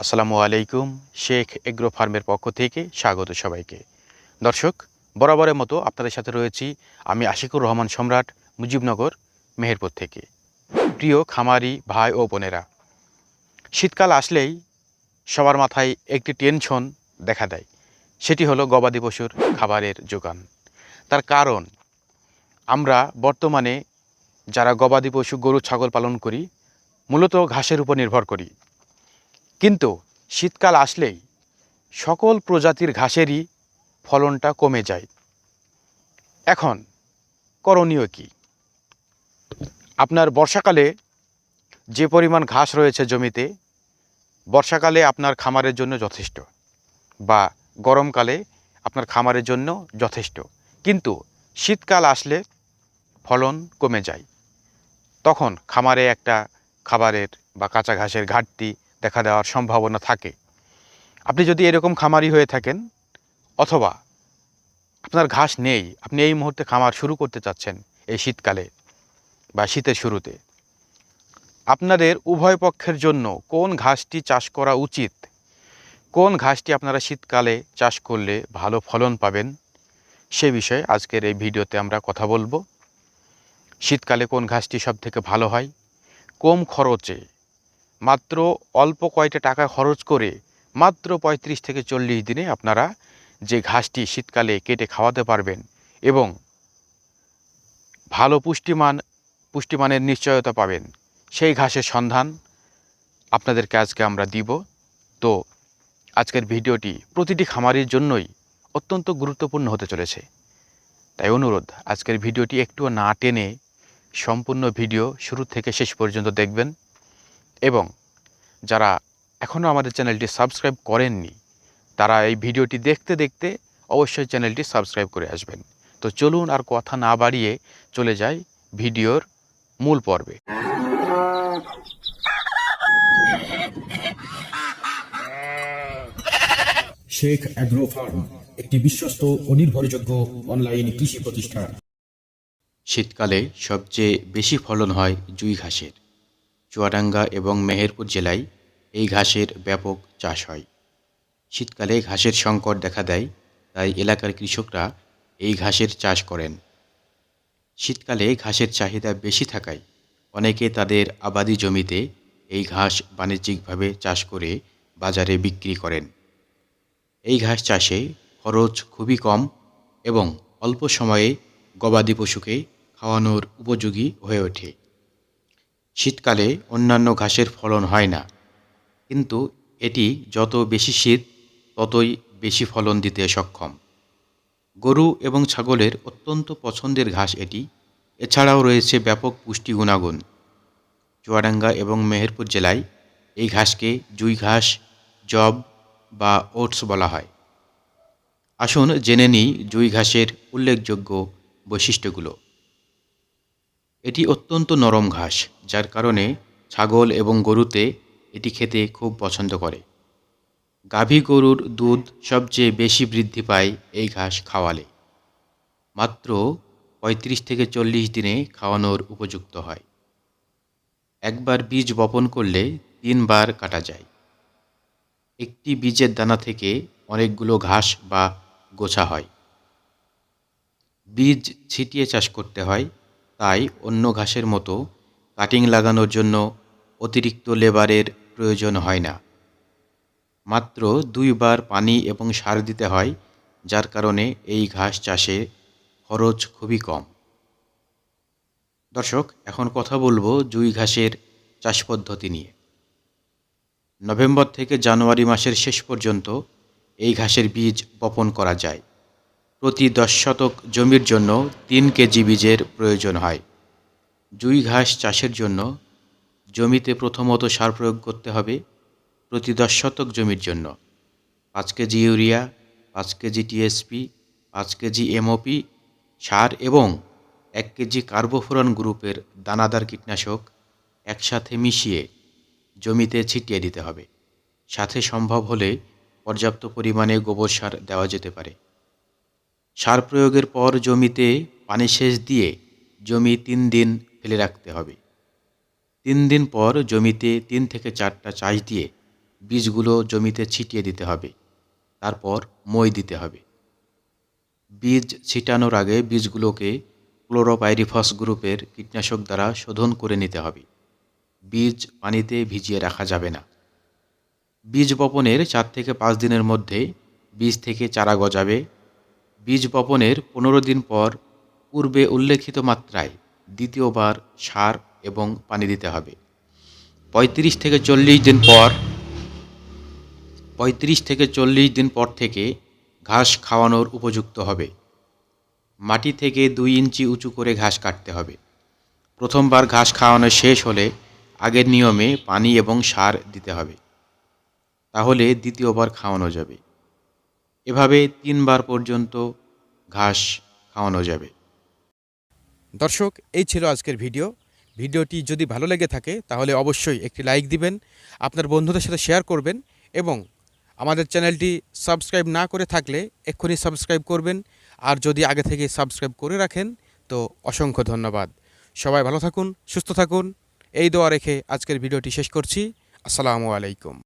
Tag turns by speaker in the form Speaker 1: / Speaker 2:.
Speaker 1: আসসালামু আলাইকুম, শেখ এগ্রো ফার্মের পক্ষ থেকে স্বাগত সবাইকে। দর্শক, বরাবরের মতো আপনাদের সাথে রয়েছি আমি আশিকুর রহমান সম্রাট, মুজিবনগর, মেহেরপুর থেকে। প্রিয় খামারি ভাই ও বোনেরা, শীতকাল আসলেই সবার মাথায় একটি টেনশন দেখা দেয়। সেটি হলো গবাদি পশুর খাবারের যোগান। তার কারণ, আমরা বর্তমানে যারা গবাদি পশু, গরু, ছাগল পালন করি, মূলত ঘাসের উপর নির্ভর করি। কিন্তু শীতকাল আসলেই সকল প্রজাতির ঘাসেরই ফলনটা কমে যায়। এখন করণীয় কি? আপনার বর্ষাকালে যে পরিমাণ ঘাস রয়েছে জমিতে, বর্ষাকালে আপনার খামারের জন্য যথেষ্ট বা গরমকালে আপনার খামারের জন্য যথেষ্ট। কিন্তু শীতকাল আসলে ফলন কমে যায়। তখন খামারে একটা খাবারের বা কাঁচা ঘাসের ঘাটতি দেখা দেওয়ার সম্ভাবনা থাকে। আপনি যদি এরকম খামারি হয়ে থাকেন, অথবা আপনার ঘাস নেই, আপনি এই মুহূর্তে খামার শুরু করতে চাচ্ছেন এই শীতকালে বা শীতের শুরুতে, আপনাদের উভয় পক্ষের জন্য কোন ঘাসটি চাষ করা উচিত, কোন ঘাসটি আপনারা শীতকালে চাষ করলে ভালো ফলন পাবেন, সে বিষয়ে আজকের এই ভিডিওতে আমরা কথা বলব। শীতকালে কোন ঘাসটি সব থেকে ভালো হয়, কম খরচে মাত্র অল্প কয়টা টাকা খরচ করে মাত্র পঁয়ত্রিশ থেকে চল্লিশ দিনে আপনারা যে ঘাসটি শীতকালে কেটে খাওয়াতে পারবেন এবং ভালো পুষ্টিমান, পুষ্টিমানের নিশ্চয়তা পাবেন। সেই ঘাসের সন্ধান আপনাদেরকে আজকে আমরা দিব। তো আজকের ভিডিওটি প্রতিটি খামারির জন্যই অত্যন্ত গুরুত্বপূর্ণ হতে চলেছে। তাই অনুরোধ, আজকের ভিডিওটি একটুও না টেনে সম্পূর্ণ ভিডিও শুরু থেকে শেষ পর্যন্ত দেখবেন। এবং যারা এখনও আমাদের চ্যানেলটি সাবস্ক্রাইব করেননি তারা এই ভিডিওটি দেখতে দেখতে অবশ্যই চ্যানেলটি সাবস্ক্রাইব করে আসবেন। তো চলুন আর কথা না বাড়িয়ে চলে যাই ভিডিওর মূল পর্বে।
Speaker 2: শেখ অ্যাগ্রো ফার্ম একটি বিশ্বস্ত ও নির্ভরযোগ্য অনলাইন কৃষি প্রতিষ্ঠান।
Speaker 1: শীতকালে সবচেয়ে বেশি ফলন হয় জুই ঘাসের। চুয়াডাঙ্গা এবং মেহেরপুর জেলায় এই ঘাসের ব্যাপক চাষ হয়। শীতকালে ঘাসের সংকট দেখা দেয়, তাই এলাকার কৃষকরা এই ঘাসের চাষ করেন। শীতকালে ঘাসের চাহিদা বেশি থাকায় অনেকে তাদের আবাদি জমিতে এই ঘাস বাণিজ্যিকভাবে চাষ করে বাজারে বিক্রি করেন। এই ঘাস চাষে খরচ খুবই কম এবং অল্প সময়ে গবাদি পশুকে খাওয়ানোর উপযোগী হয়ে ওঠে। শীতকালে অন্যান্য ঘাসের ফলন হয় না। কিন্তু এটি যত বেশি শীত, ততই বেশি ফলন দিতে সক্ষম। গরু এবং ছাগলের অত্যন্ত পছন্দের ঘাস এটি। এছাড়াও রয়েছে ব্যাপক পুষ্টি গুণাগুণ। চুয়াডাঙ্গা এবং মেহেরপুর জেলায় এই ঘাসকে জুই ঘাস, জব বা ওটস বলা হয়। আসুন জেনে নিই জুই ঘাসের উল্লেখযোগ্য বৈশিষ্ট্যগুলো। এটি অত্যন্ত নরম ঘাস, যার কারণে ছাগল এবং গরুতে এটি খেতে খুব পছন্দ করে। গাভী গরুর দুধ সবচেয়ে বেশি বৃদ্ধি পায় এই ঘাস খাওয়ালে। মাত্র পঁয়ত্রিশ থেকে চল্লিশ দিনে খাওয়ানোর উপযুক্ত হয়। একবার বীজ বপন করলে তিনবার কাটা যায়। একটি বীজের দানা থেকে অনেকগুলো ঘাস বা গোছা হয়। বীজ ছিটিয়ে চাষ করতে হয় তাই অন্য ঘাসের মতো কাটিং লাগানোর জন্য অতিরিক্ত লেবারের প্রয়োজন হয় না। মাত্র দুইবার পানি এবং সার দিতে হয়, যার কারণে এই ঘাস চাষে খরচ খুবই কম। দর্শক, এখন কথা বলব জুই ঘাসের চাষ পদ্ধতি নিয়ে। নভেম্বর থেকে জানুয়ারি মাসের শেষ পর্যন্ত এই ঘাসের বীজ বপন করা যায়। প্রতি দশ শতক জমির জন্য তিন কেজি বীজের প্রয়োজন হয়। জুই ঘাস চাষের জন্য জমিতে প্রথমত সার প্রয়োগ করতে হবে প্রতি দশ শতক জমির জন্য। পাঁচ কেজি ইউরিয়া, পাঁচ কেজি টিএসপি পাঁচ কেজি এমওপি সার এবং এক কেজি কার্বোফোরন গ্রুপের দানাদার কীটনাশক একসাথে মিশিয়ে জমিতে ছিটিয়ে দিতে হবে। সাথে সম্ভব হলে পর্যাপ্ত পরিমাণে গোবর সার দেওয়া যেতে পারে। সার প্রয়োগের পর জমিতে পানি সেচ দিয়ে জমি তিন দিন ফেলে রাখতে হবে। তিন দিন পর জমিতে তিন থেকে চারটা চাষ দিয়ে বীজগুলো জমিতে ছিটিয়ে দিতে হবে। তারপর মই দিতে হবে। বীজ ছিটানোর আগে বীজগুলোকে ক্লোরোপাইরিফস গ্রুপের কীটনাশক দ্বারা শোধন করে নিতে হবে। বীজ পানিতে ভিজিয়ে রাখা যাবে না। বীজ বপনের চার থেকে পাঁচ দিনের মধ্যে বীজ থেকে চারা গজাবে বীজ বপনের পনেরো দিন পর পূর্বে উল্লেখিত মাত্রায় দ্বিতীয়বার সার এবং পানি দিতে হবে। পঁয়ত্রিশ থেকে চল্লিশ দিন পর, পঁয়ত্রিশ থেকে চল্লিশ দিন পর থেকে ঘাস খাওয়ানোর উপযুক্ত হবে। মাটি থেকে দুই ইঞ্চি উঁচু করে ঘাস কাটতে হবে। প্রথমবার ঘাস খাওয়ানো শেষ হলে আগের নিয়মে পানি এবং সার দিতে হবে। তাহলে দ্বিতীয়বার খাওয়ানো যাবে। এভাবে তিনবার পর্যন্ত ঘাস খাওয়ানো যাবে।
Speaker 3: দর্শক, এই ছিল আজকের ভিডিও। ভিডিওটি যদি ভালো লেগে থাকে, তাহলে অবশ্যই একটি লাইক দিবেন, আপনার বন্ধুদের সাথে শেয়ার করবেন এবং আমাদের চ্যানেলটি সাবস্ক্রাইব না করে থাকলে এক্ষুনি সাবস্ক্রাইব করবেন। আর যদি আগে থেকে সাবস্ক্রাইব করে রাখেন, তো অসংখ্য ধন্যবাদ। সবাই ভালো থাকুন, সুস্থ থাকুন। এই দোয়া রেখে আজকের ভিডিওটি শেষ করছি। আসসালামু আলাইকুম।